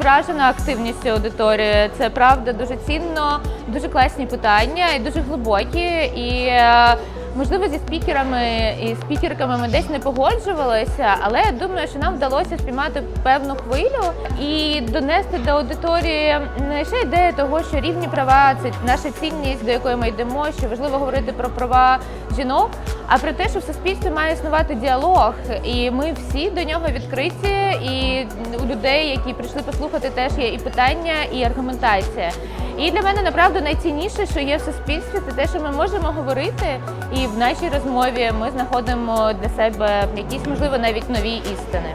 вражена активністю аудиторії. Це правда дуже цінно, дуже класні питання і дуже глибокі. І е, можливо зі спікерами і спікерками ми десь не погоджувалися, але я думаю, що нам вдалося спіймати певну хвилю і донести до аудиторії не лише ідею того, що рівні права це наша цінність, до якої ми йдемо, що важливо говорити про права жінок, а про те, що в суспільстві має існувати діалог, і ми всі до нього відкриті. І у людей, які прийшли послухати, теж є і питання, і аргументація. І для мене направду найцінніше, що є в суспільстві, це те, що ми можемо говорити, і в нашій розмові ми знаходимо для себе якісь, можливо, навіть нові істини.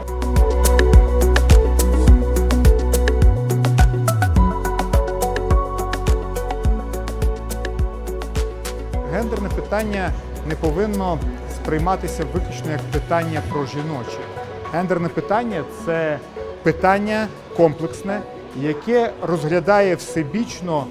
Гендерне питання не повинно сприйматися виключно як питання про жіноче. Гендерне питання це питання комплексне, яке розглядає всебічно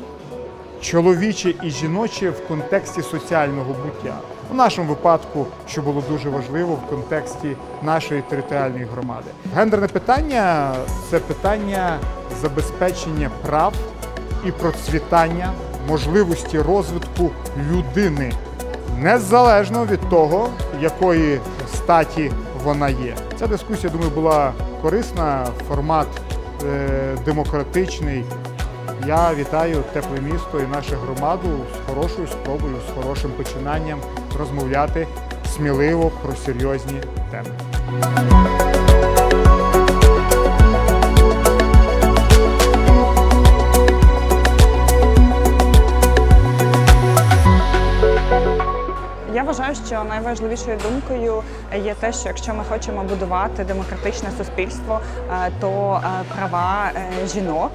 чоловіче і жіноче в контексті соціального буття. У нашому випадку, що було дуже важливо в контексті нашої територіальної громади. Гендерне питання це питання забезпечення прав і процвітання можливості розвитку людини незалежно від того, якої статі вона є. Ця дискусія, думаю, була корисна, формат е, демократичний. Я вітаю тепле місто і нашу громаду з хорошою спробою, з хорошим починанням розмовляти сміливо про серйозні теми. Я вважаю, що найважливішою думкою є те, що якщо ми хочемо будувати демократичне суспільство, е, то е, права е, жінок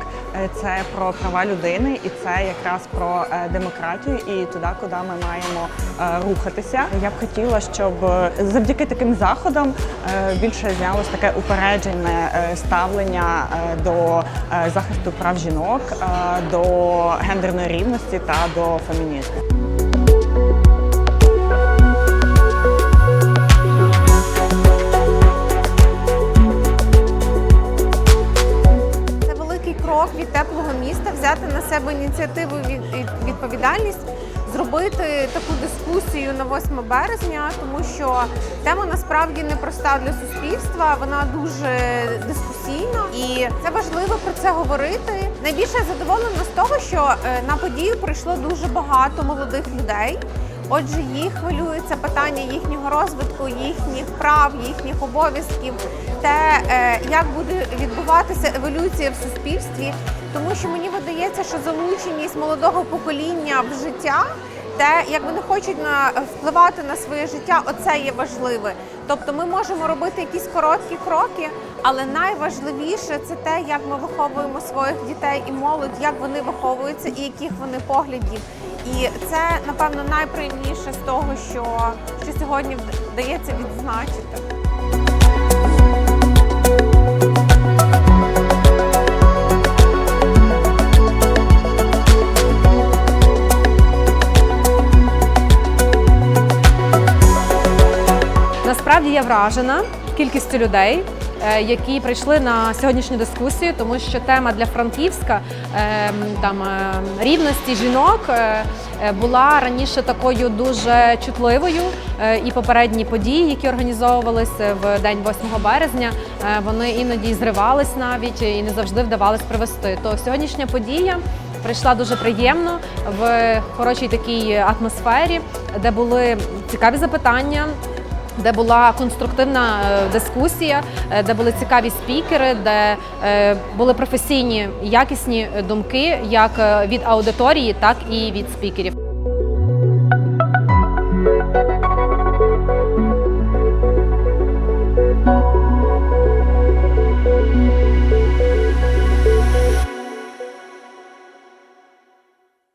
це про права людини, і це якраз про демократію і туди, куди ми маємо рухатися. Я б хотіла, щоб завдяки таким заходам більше знялось таке упереджене ставлення до захисту прав жінок, до гендерної рівності та до фемінізму. Себе ініціативу від- відповідальність, зробити таку дискусію на 8 березня, тому що тема насправді непроста для суспільства. Вона дуже дискусійна, і це важливо про це говорити. Найбільше задоволена з того, що е, на подію прийшло дуже багато молодих людей. Отже, їх хвилюється питання їхнього розвитку, їхніх прав, їхніх обов'язків, те, е, як буде відбуватися еволюція в суспільстві, тому що мені видається, що залученість молодого покоління в життя, те, як вони хочуть на впливати на своє життя, оце є важливе. Тобто, ми можемо робити якісь короткі кроки, але найважливіше це те, як ми виховуємо своїх дітей і молодь, як вони виховуються і яких вони поглядів. І це напевно найприємніше з того, що, що сьогодні вдається відзначити. Насправді я вражена кількістю людей, які прийшли на сьогоднішню дискусію, тому що тема для Франківська е, там е, рівності жінок е, е, була раніше такою дуже чутливою. Е, І попередні події, які організовувалися в день 8 березня, е, вони іноді зривались навіть і не завжди вдавалось привести. То сьогоднішня подія. Прийшла дуже приємно в хорошій такій атмосфері, де були цікаві запитання, де була конструктивна е, дискусія, е, де були цікаві спікери, де е, були професійні якісні думки як від аудиторії, так і від спікерів.